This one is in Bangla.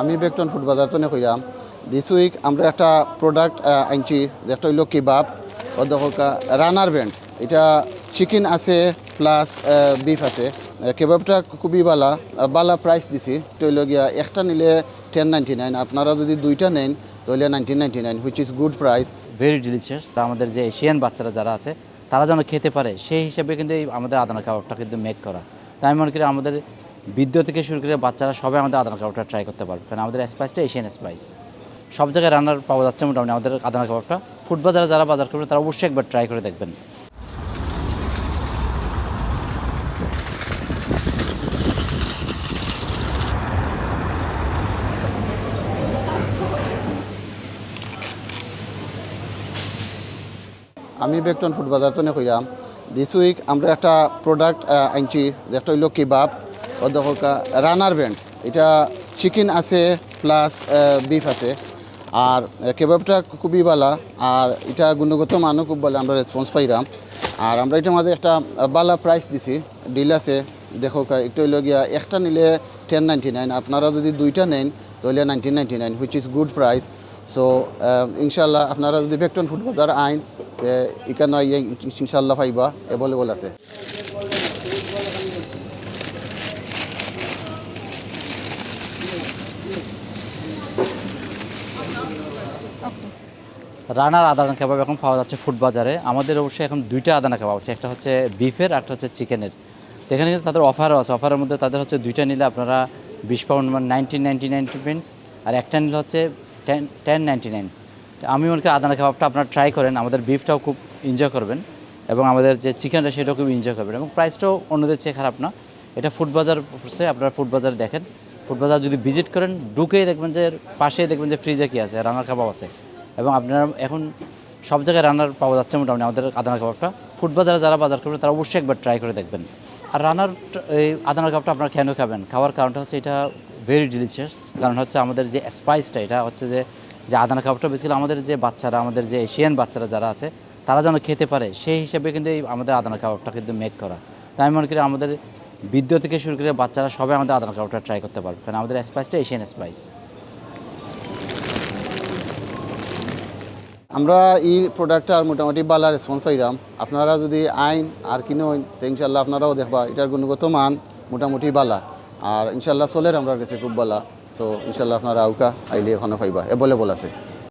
আমি বেকটন ফুড বাজার তো কইরাম দিস উইক আমরা একটা প্রোডাক্ট আনছি যেটা হইল কিবাব ও দেখা রানার ব্যান্ড এটা চিকেন আছে প্লাস বিফ আছে। কেবাবটা খুবই বালা বালা প্রাইস দিছি। তো হইল গিয়া, একটা নিলে টেন নাইনটি নাইন আপনারা যদি দুইটা নেন, তাহলে nineteen ninety nine which is good price very delicious আমাদের যে এশিয়ান বাচ্চারা যারা আছে, তারা যেন খেতে পারে, সেই হিসাবে কিন্তু আমাদের আদানা কাবাবটা কিন্তু মেক করা। তাই মনে করি আমাদের বিদ্যুৎ থেকে শুরু করে বাচ্চারা সবাই আমাদের আদানা কাবাবটা ট্রাই করতে পারবে। কারণ আমাদের স্পাইসটা এশিয়ান স্পাইস সব জায়গায় রান্নার পাওয়া যাচ্ছে মোটামুটি আমাদের আদানা কাবাবটা ফুড বাজারে যারা বাজার করবে, তারা অবশ্যই একবার ট্রাই করে দেখবেন। আমি বেকটন ফুড বাজার তো কইরাম দিস উইক আমরা একটা প্রোডাক্ট আনছি, যেটা হইল কিবাব দেখা রানার ব্যান্ড। এটা চিকেন আছে, প্লাস বিফ আছে। আর কেবাবটা খুবই বালা, আর এটা গুণগত মানও খুব ভালো আমরা রেসপন্স পাইলাম আর আমরা এটার মাঝে একটা বালা প্রাইস দিছি। ডিল আছে দেখো একটু হইল গিয়া, একটা নিলে টেন নাইনটি নাইন আপনারা যদি দুইটা নেন, তাহলে nineteen ninety nine which is good price so ইনশাল্লাহ আপনারা যদি বেকটন ফুড বাজার আইন এখানে ইনশাল্লাহ পাইবা অ্যাভেলেবল আছে। রানার আদানা কাবাব এখন পাওয়া যাচ্ছে ফুড বাজারে। আমাদের অবশ্যই এখন দুইটা আদানা কাবাব আছে, একটা হচ্ছে বিফের, একটা হচ্ছে চিকেনের। এখানে কিন্তু তাদের অফারও আছে। অফারের মধ্যে তাদের হচ্ছে দুইটা নিলে আপনারা বিশ পাউন্ড মানে নাইনটিন নাইনটি আর একটা নিলে হচ্ছে টেন টেন নাইন আমি মনে করি আদানা কাবাবটা আপনারা ট্রাই করেন, আমাদের বিফটাও খুব এনজয় করবেন এবং আমাদের যে চিকেনটা সেটাও খুব এনজয় করবেন এবং প্রাইসটাও অন্যদের চেয়ে খারাপ না। এটা ফুড বাজার পড়ছে আপনারা ফুড বাজার দেখেন। ফুড বাজার যদি ভিজিট করেন, ঢুকেই দেখবেন যে পাশেই দেখবেন যে ফ্রিজে কী আছে রান্নার কাবাব আছে। এবং আপনারা এখন সব জায়গায় রান্নার পাওয়া যাচ্ছে মোটামুটি আমাদের আদানা কাবাবটা ফুড বাজারে যারা বাজার করবে, তারা অবশ্যই একবার ট্রাই করে দেখবেন। আর রান্নার এই আদানা কাবাবটা আপনারা কেন খাবেন? খাওয়ার কারণটা হচ্ছে এটা ভেরি ডিলিশিয়াস কারণ হচ্ছে আমাদের যে স্পাইসটা এটা হচ্ছে যে যে আদানা কাবাবটা বেসিক্যালি আমাদের যে বাচ্চারা, আমাদের যে এশিয়ান বাচ্চারা যারা আছে, তারা যেন খেতে পারে, সেই হিসাবে কিন্তু এই আমাদের আদানা কাবাবটা কিন্তু মেক করা। তাই মনে করি আমাদের বিদ্যুৎ থেকে শুরু করে বাচ্চারা সবাই আমাদের আদানা কাবাবটা ট্রাই করতে পারবে। কারণ আমাদের স্পাইসটা এশিয়ান স্পাইস আমরা এই প্রোডাক্টটার মোটামুটি বালা রেসপন্স পাইরাম আপনারা যদি আইন আর কিনে হইন তো ইনশাল্লাহ আপনারাও দেখবা, এটার গুণগত মান মোটামুটি বালা। আর ইনশাল্লাহ চলের আমরা কাছে খুব বালা। সো ইনশাল্লাহ আপনারা আউকা আইলে এখনও পাইবা। অ্যাভেলেবল আছে।